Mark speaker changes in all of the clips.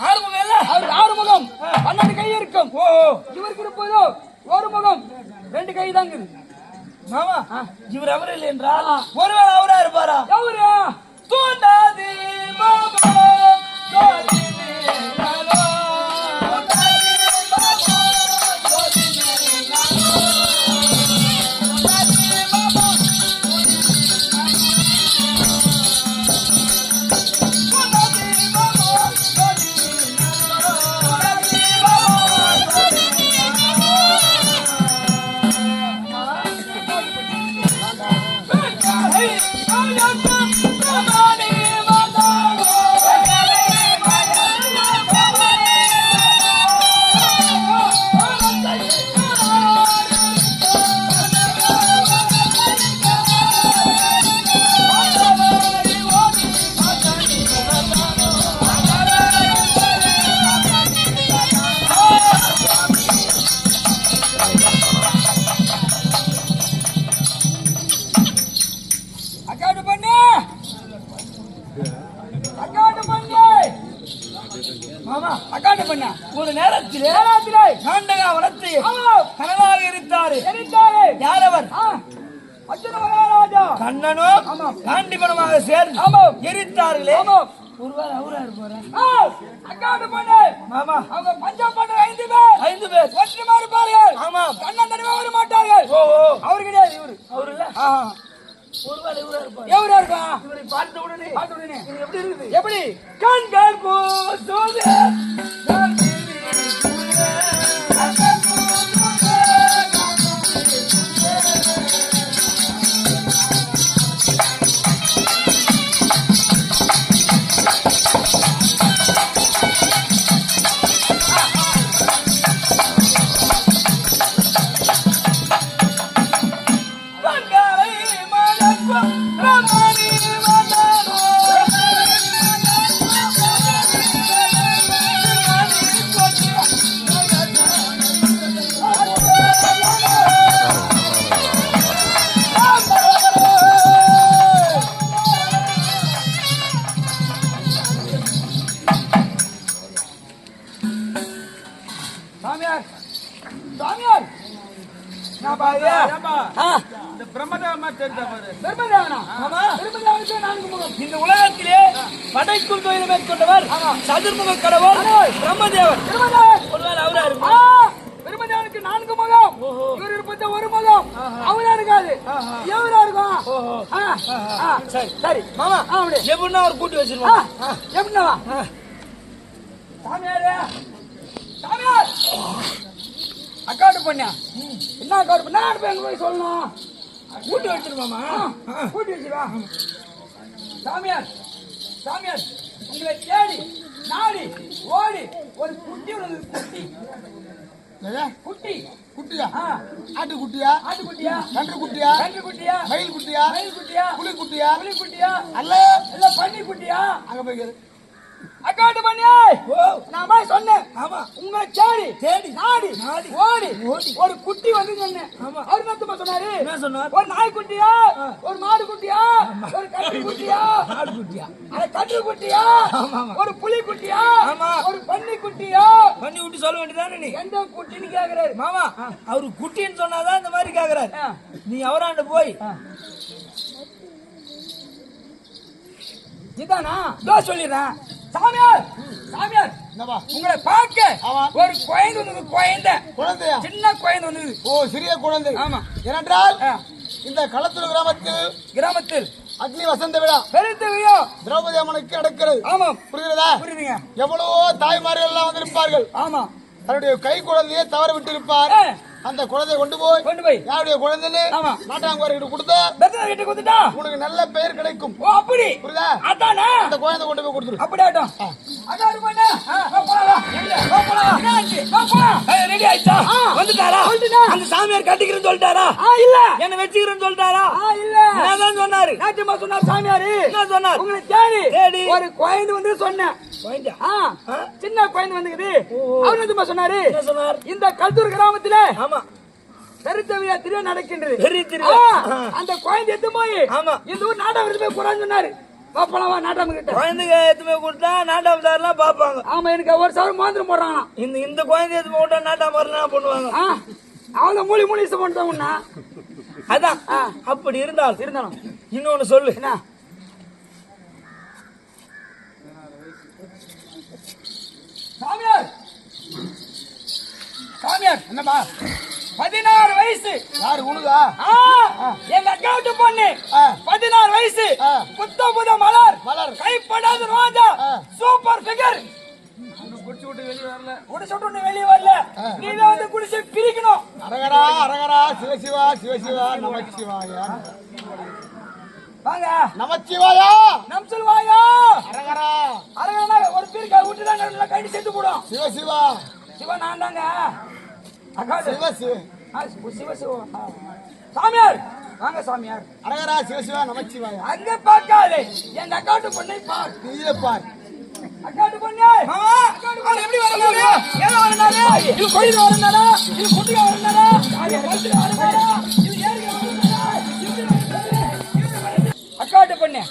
Speaker 1: ஆறுமுகம். இல்ல
Speaker 2: அவருக்கு ஆறு முகம் பன்னெண்டு கை இருக்கும்.
Speaker 1: ஓ.
Speaker 2: இவருக்கு இருப்பதோ ஒரு முகம். ரெண்டு கை தாங்க
Speaker 1: மாமா இவர் அவர் இல்லை என்றால் ஒருவேளை அவரா இருப்பாரா?
Speaker 2: எவரு?
Speaker 1: தூண்டாது மாமா.
Speaker 2: கண்ணன் தனிமா வர மாட்டார்கள். அவரு கிடையாது இவரு.
Speaker 1: அவர் இல்ல?
Speaker 2: எவரா இருக்கா?
Speaker 1: இவரை பார்த்த உடனே
Speaker 2: பார்த்த உடனே.
Speaker 1: எப்படி இருக்குது
Speaker 2: எப்படி?
Speaker 1: கண்கள் போதுதே இந்த பிரம்மதேவமா தெரிஞ்ச பாரு.
Speaker 2: பெருமதேவனா
Speaker 1: ஆமா.
Speaker 2: பெருமதேவனுக்கு நான்கு முகம்
Speaker 1: இந்த உலகத்திலே படைக்கும் தொழிலை மேற்கொண்டவர் சதுர்முக கடவுள் பிரம்மதேவர். ஒருவேளை அவரா
Speaker 2: ஆ,
Speaker 1: இருப்பார்
Speaker 2: பெருமதேவனுக்கு நான்கு முகம். இவர் இருப்பது ஒரு முகம். அவரா இருக்காது எவரா இருக்கும்?
Speaker 1: சரி.
Speaker 2: சரி.
Speaker 1: மாமா. எப்படின்னா அவர் கூட்டி
Speaker 2: ஆ,
Speaker 1: வச்சிருவாங்க
Speaker 2: எப்படின்னா சாமியாரே. சாமியார். அக்காடு பண்ணா. என்ன அக்காடு பண்ணா? போய் சொல்லணும்.
Speaker 1: கூட்டி வச்சிருவாமா?
Speaker 2: கூட்டி வச்சிருவா. சாமியார் சாமியார் உங்களை தேடி நாடி ஓடி ஒரு குட்டி ஒன்று குட்டி. குட்டி.
Speaker 3: குட்டியா? ஆட்டு குட்டியா?
Speaker 2: ஆட்டுக்குட்டியா?
Speaker 3: கன்று குட்டியா?
Speaker 2: கன்று குட்டியா?
Speaker 3: மயில் குட்டியா?
Speaker 2: மயில் குட்டியா?
Speaker 3: புலி குட்டியா
Speaker 2: புலி குட்டியா
Speaker 3: அல்ல.
Speaker 2: இல்ல பன்னி குட்டியா
Speaker 3: அங்க போய்.
Speaker 2: அக்காட்டு பண்ணியா. நான் போய் சொன்னேன்.
Speaker 1: ஆமா.
Speaker 2: உங்களை தேடி
Speaker 1: தேடி.
Speaker 2: நாடி
Speaker 1: நாடி.
Speaker 2: ஓடி ஒரு குட்டி வந்து சொன்னேன்
Speaker 1: ஆமா.
Speaker 2: அவர் என்ன சொன்னாரு?
Speaker 1: என்ன சொன்னார்?
Speaker 2: ஒரு நாய் குட்டியா? ஒரு மாடு குட்டியா? ஒரு கன்று குட்டியா?
Speaker 1: ஆடு குட்டியா.
Speaker 2: அட கன்று குட்டியா?
Speaker 1: ஆமா.
Speaker 2: ஒரு புலி குட்டியா?
Speaker 1: ஆமா.
Speaker 2: ஒரு பன்னி குட்டியா?
Speaker 1: பண்ணி விட்டு சொல்ல வேண்டியதானே நீ?
Speaker 2: எந்த குட்டின்னு கேக்குறாரு.
Speaker 1: மாமா அவரு குட்டின்னு சொன்னாதான் இந்த மாதிரி கேக்குறாரு. நீ அவராண்ட போய்.
Speaker 2: இதானா? இதோ சொல்லிடுறேன். சாமியார்! சாமியார்! உங்களை பார்க்க
Speaker 3: ஆமா.
Speaker 2: ஒரு குழந்தை வந்தது குழந்தை.
Speaker 3: குழந்தையா?
Speaker 2: சின்ன குழந்தை வந்தது.
Speaker 3: ஓ சிறிய குழந்தை.
Speaker 2: ஆமா.
Speaker 3: ஏனென்றால். இந்த களத்தூர் கிராமத்தில்
Speaker 2: கிராமத்தில்
Speaker 3: அக்னி வசந்த விழா
Speaker 2: பெருத்த விழா.
Speaker 3: திரௌபதி அம்மனுக்கு நடக்கிறது.
Speaker 2: ஆமாம்
Speaker 3: புரிகிறதா?
Speaker 2: புரியுதுங்க.
Speaker 3: எவ்வளவோ தாய்மார்கள் எல்லாம் வந்திருப்பார்கள்.
Speaker 2: ஆமா.
Speaker 3: தன்னுடைய கை குழந்தையை தவற விட்டு இருப்பார் அந்த குழந்தையை கொண்டு போய்
Speaker 2: கொண்டு போய்.
Speaker 3: யாருடைய குழந்தைன்னு
Speaker 2: ஆமா.
Speaker 3: நாட்டாங்குவார்கிட்ட கொடுத்தா
Speaker 2: பெத்தனை வீட்டுக்கு கொடுத்துட்டா?
Speaker 3: உனக்கு நல்ல பெயர் கிடைக்கும்.
Speaker 2: ஓ அப்படி.
Speaker 3: புரியுதா?
Speaker 2: அதானே?
Speaker 3: அந்த குழந்தை கொண்டு போய் கொடுத்துரு.
Speaker 2: அப்படி ஆட்டம். அதான் இது பண்ணு.
Speaker 1: ரெடி ஆயிடுச்சா?
Speaker 2: ஆ.
Speaker 1: வந்துட்டாரா?
Speaker 2: வந்துட்டா.
Speaker 1: அந்த சாமியார் கட்டிக்கிறேன்னு சொல்லிட்டாரா?
Speaker 2: ஆ, இல்ல.
Speaker 1: என்ன வச்சுக்கிறேன்னு சொல்லிட்டாரா?
Speaker 2: ஆ, இல்ல.
Speaker 1: என்னதான் சொன்னாரு?
Speaker 2: நாட்டியமா சொன்னார் சாமியாரு.
Speaker 1: என்ன சொன்னார்?
Speaker 2: உங்களை தேடி
Speaker 1: தேடி.
Speaker 2: ஒரு குழந்தை வந்து சொன்னேன். சின்ன குழந்தை வந்துக்குது. அவர் என்ன சொன்னாரு?
Speaker 1: என்ன சொன்னார்?
Speaker 2: இந்த கல்தூர் கிராமத்துல
Speaker 1: ஆமா.
Speaker 2: பெருத்த விழா திருவிழா நடக்கின்றது. அந்த குழந்தை எத்து போய். இந்த ஊர் நாடகம் போய் குரான் சொன்னாரு. பாப்பலாம் வா நாட்டாம கிட்ட
Speaker 1: குழந்தைங்க எத்துமே கொடுத்தா நாட்டாமதாரெல்லாம் பார்ப்பாங்க.
Speaker 2: ஆமா எனக்கு ஒரு சவரம் மோதிரம் போடுறாங்களாம்.
Speaker 1: இந்த இந்த குழந்தை எதுவுமே விட்டா நாட்டாமரம் என்ன பண்ணுவாங்க
Speaker 2: அவங்க மூலி மூலி இஷ்டம் பண்ணிட்டு உன்னா?
Speaker 1: அதான். அப்படி இருந்தால்
Speaker 2: இருந்தாலும்.
Speaker 1: இன்னொன்னு சொல்லு.
Speaker 2: என்ன? சாமியார் சாமியார் என்னப்பா? பதினாறு வயசு!
Speaker 3: யாரு உனதா
Speaker 2: எங்க அக்காவுட்டு பொண்ணு. பதினாறு வயசு. புத்த புத மலர்!
Speaker 3: மலர்.
Speaker 2: கைப்படாத ரோஜா. சூப்பர் விட்டு வெளியே வரல. குடிச்சு விட்டு வெளியே வரல. நீ தான் வந்து குடிச்சு பிரிக்கணும்.
Speaker 3: அரகரா அரகரா சிவசிவா சிவசிவா நமச்சிவாயா.
Speaker 2: வாங்க.
Speaker 3: நமச்சிவாயா!
Speaker 2: நம் சொல்வாயா!
Speaker 3: அரகரா!
Speaker 2: அரங்கனா ஒரு பீர்க்கா விட்டு தான் நல்லா கட்டி செத்து போடும்.
Speaker 3: சிவசிவா
Speaker 2: சிவா! நான் தாங்க. அக்கா
Speaker 3: சிவ சிவ!
Speaker 2: சிவ சிவ. சாமியார்! வாங்க சாமியார்.
Speaker 3: அரகரா சிவசிவா நமச்சிவாயா!
Speaker 2: அங்க பார்க்காதே. எங்க அக்காவுட்டு பொண்ணை பார்.
Speaker 3: நீயே பார்.
Speaker 2: அக்காட்டு பொண்ணு! எப்படி வரணும்? ஏதோ வரனாலே இது கோயில் வரனாரா இது குட்டியா வரனாரா அது மரத்துல அக்காட்டு பொண்ணு.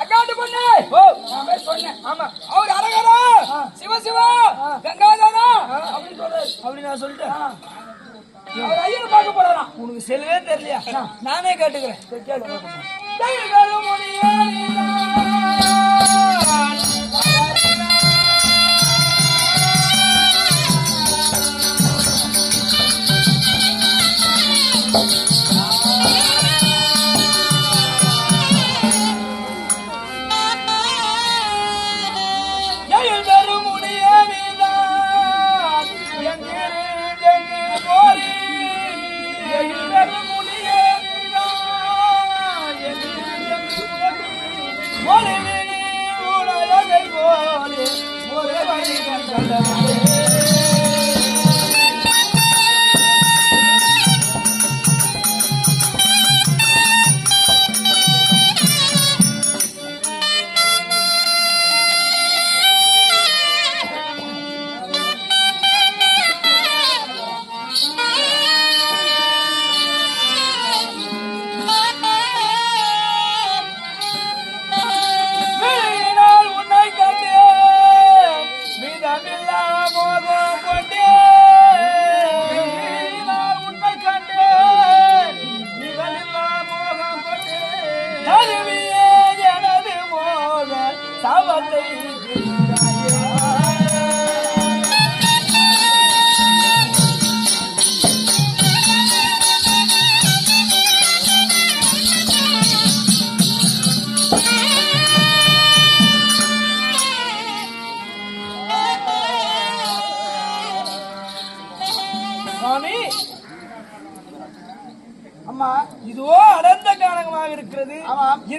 Speaker 2: அக்காட்டு பொண்ணு. ஓ நான் போய் சொன்னேன் ஆமா. அவர் அரகரா. சிவ சிவா. கங்காதரா. அப்படின்னு சொல்றாரு.
Speaker 1: அப்படி நான் சொல்லிட்டேன்.
Speaker 2: அவர் ஐயனை பார்க்க போறாராம்
Speaker 1: உனக்கு செலவே தெரியலையா? நானே கேட்டுக்கிறேன்.
Speaker 2: கேளு. தெய்வரும்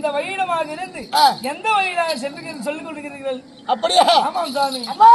Speaker 1: இந்த வயிடமாக இருந்து. எந்த வழியிலாக சென்று சொல்லிக் கொடுக்கிறீர்கள்
Speaker 3: அப்படியா?
Speaker 1: ஆமாம் சாமி.
Speaker 3: அம்மா.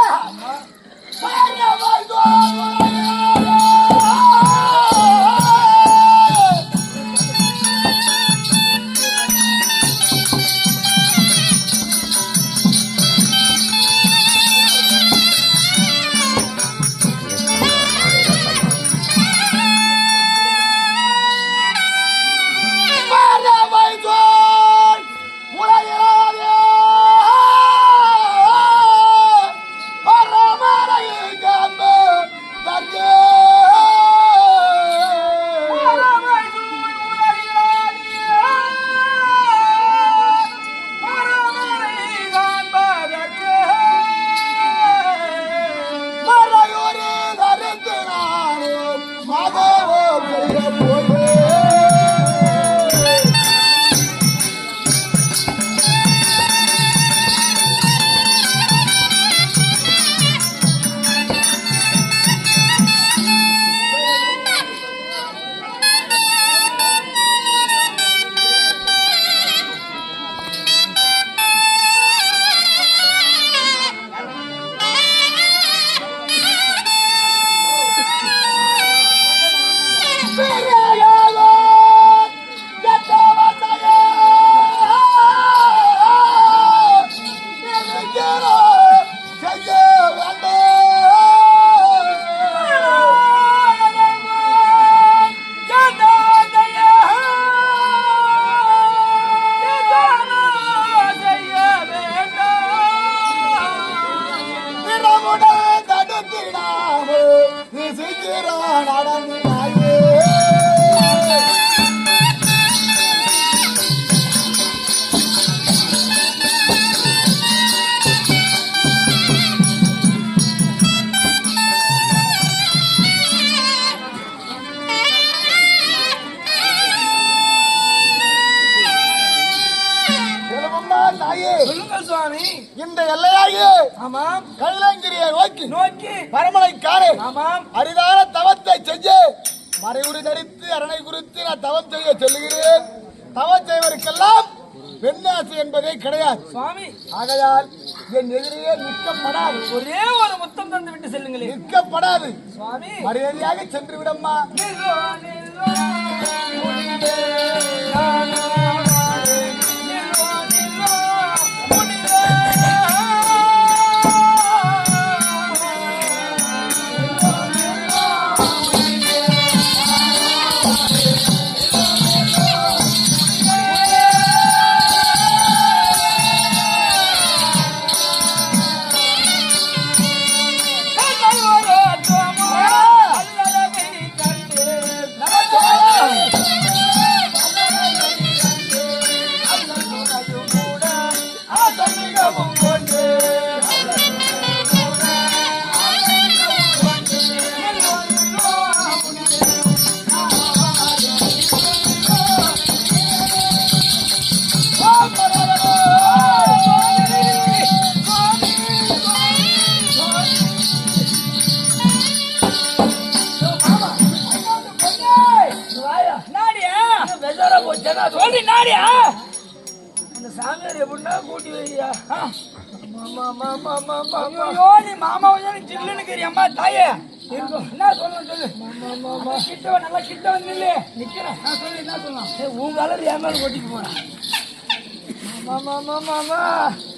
Speaker 1: தடுத்திடாமல்
Speaker 2: ஆமாம்.
Speaker 1: கைலாங்கிரியை நோக்கி
Speaker 2: நோக்கி
Speaker 1: பரமனை காணே
Speaker 2: ஆமாம்.
Speaker 1: அரிதான தவத்தை செஞ்சு மறைவுடி தரித்து அரணை குறித்து நான் தவம் செய்ய சொல்லுகிறேன். தவம் செய்வதற்கெல்லாம் பெண்ணாசை என்பதே கிடையாது.
Speaker 2: சுவாமி.
Speaker 1: ஆகையால் என் எதிரியே நிற்கப்படாது.
Speaker 2: ஒரே ஒரு முத்தம் தந்து விட்டு செல்லுங்களேன்
Speaker 1: நிற்கப்படாது.
Speaker 2: சுவாமி.
Speaker 1: மரியாதையாக சென்று விடம்மா.
Speaker 2: ஐயோ நீ மாமாவை தானே சில்லுன்னு அம்மா தாயே. என்ன சொல்லணும் சொல்லு. கிட்ட நல்லா கிட்ட வந்து நில்லு நிக்கிறேன். சொல்லு என்ன சொல்லலாம் உங்க அளவு என் மேல கொட்டிட்டு போறேன் மாமா மாமா மாமா.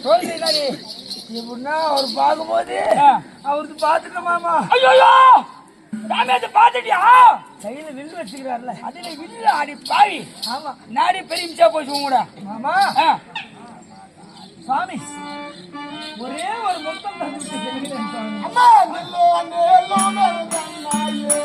Speaker 2: சொல்லு நாடி எப்படின்னா அவர் பார்க்கும்போது அவருக்கு பார்த்துட்ட மாமா. ஐயோ பார்த்துட்டியா? கையில வில்லு வச்சுக்கிறாருல. அதுல வில்லு ஆடி பாவி. ஆமா. நாடி பெரிய போச்சு உங்க மாமா. சுவாமி ஒரே ஒரு முத்தம் தந்து விட்டு செல்கிறேன்
Speaker 1: அம்மா நில்லோ நில்லோ நல்லாயே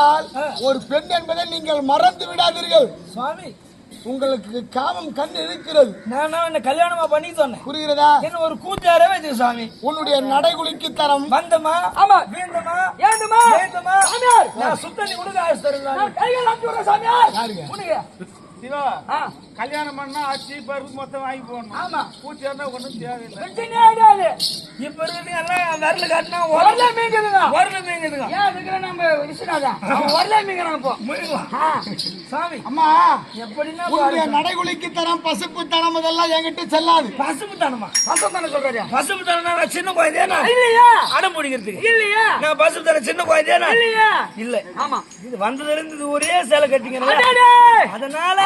Speaker 3: ஏனென்றால் ஒரு பெண் என்பதை நீங்கள் மறந்து விடாதீர்கள்.
Speaker 1: சுவாமி.
Speaker 3: உங்களுக்கு காமம் கண் இருக்கிறது.
Speaker 1: நான் என்ன கல்யாணமா பண்ணி சொன்னேன்.
Speaker 3: புரிகிறதா?
Speaker 1: என்ன ஒரு கூத்தாரவே வச்சு சுவாமி.
Speaker 3: உன்னுடைய நடைகுலிக்கு தரம்.
Speaker 1: வந்தமா
Speaker 2: ஆமா.
Speaker 1: வீந்தமா
Speaker 2: ஏந்துமா?
Speaker 1: ஏந்தமா நான் சுத்தண்ணி கொடுக்க ஆசை தருவேன்
Speaker 2: கைகள் அனுப்பி விடுறேன் சாமியார்.
Speaker 3: யாருங்க?
Speaker 2: உனக்கு
Speaker 4: சிவா
Speaker 2: ஆ,
Speaker 4: கல்யாணம் பண்ணா அச்சி பருப்பு மொத்தம் வாங்கி போடணும்.
Speaker 2: ஆமா.
Speaker 4: பூச்சி இருந்தா ஒன்றும் தேவையில்லை.
Speaker 2: பிரச்சனையே கிடையாது.
Speaker 1: இப்ப இருக்கிறது எல்லாம் விரல காட்டினா
Speaker 2: வரல மீங்குதுங்க
Speaker 1: வரல மீங்குதுங்க
Speaker 2: ஏன் இருக்கிற நம்ம அவன் வரல மீங்கிறான் இப்போ.
Speaker 1: சாமி.
Speaker 3: அம்மா.
Speaker 1: எப்படின்னா
Speaker 3: உன்னுடைய நடைகுலிக்கு தரம் பசுப்பு தரம் இதெல்லாம் என்கிட்ட செல்லாது.
Speaker 1: பசுப்பு தானமா
Speaker 2: பசங்க தானே சொல்றாரு.
Speaker 1: பசுப்பு தானே நான் சின்ன குழந்தையா
Speaker 2: இல்லையா.
Speaker 1: அடம் பிடிக்கிறதுக்கு.
Speaker 2: இல்லையா.
Speaker 1: நான் பசுப்பு தானே சின்ன குழந்தையா
Speaker 2: இல்லையா.
Speaker 1: இல்ல.
Speaker 2: ஆமா.
Speaker 1: இது வந்ததுல இருந்து ஒரே சேலை
Speaker 2: அடடே!
Speaker 1: அதனால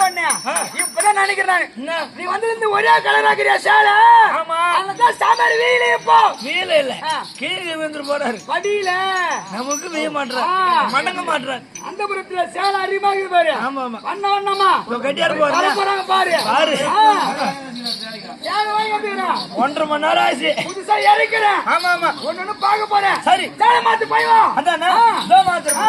Speaker 2: பண்ணேன்
Speaker 1: ஆ.
Speaker 2: இப்பதான் நினைக்கிறேன் நானு.
Speaker 1: என்ன?
Speaker 2: நீ வந்து இந்த ஒரே கலர் ஆக்கிறியா சேலை
Speaker 1: ஆமா.
Speaker 2: அங்கதான் சாமியார் வீடு இப்போ.
Speaker 1: வீல இல்ல. கீழே வந்து போறாரு.
Speaker 2: வடியில.
Speaker 1: நமக்கு வீய மாட்டார். மடங்க மாட்டார்
Speaker 2: அந்த புறத்துல சேலை அதிகமாக பாரு.
Speaker 1: ஆமா ஆமா.
Speaker 2: வண்ண வண்ணமா.
Speaker 1: கட்டியாரு போறாரு
Speaker 2: போறாங்க பாரு.
Speaker 1: பாரு? ஒன்றரை மணி நேரம் ஆச்சு.
Speaker 2: புதுசா இறக்கிறேன்.
Speaker 1: ஆமா ஆமா.
Speaker 2: ஒண்ணு பார்க்க போறேன்.
Speaker 1: சரி.
Speaker 2: சேலை மாத்து போய்
Speaker 1: அதானே?
Speaker 2: ஆ.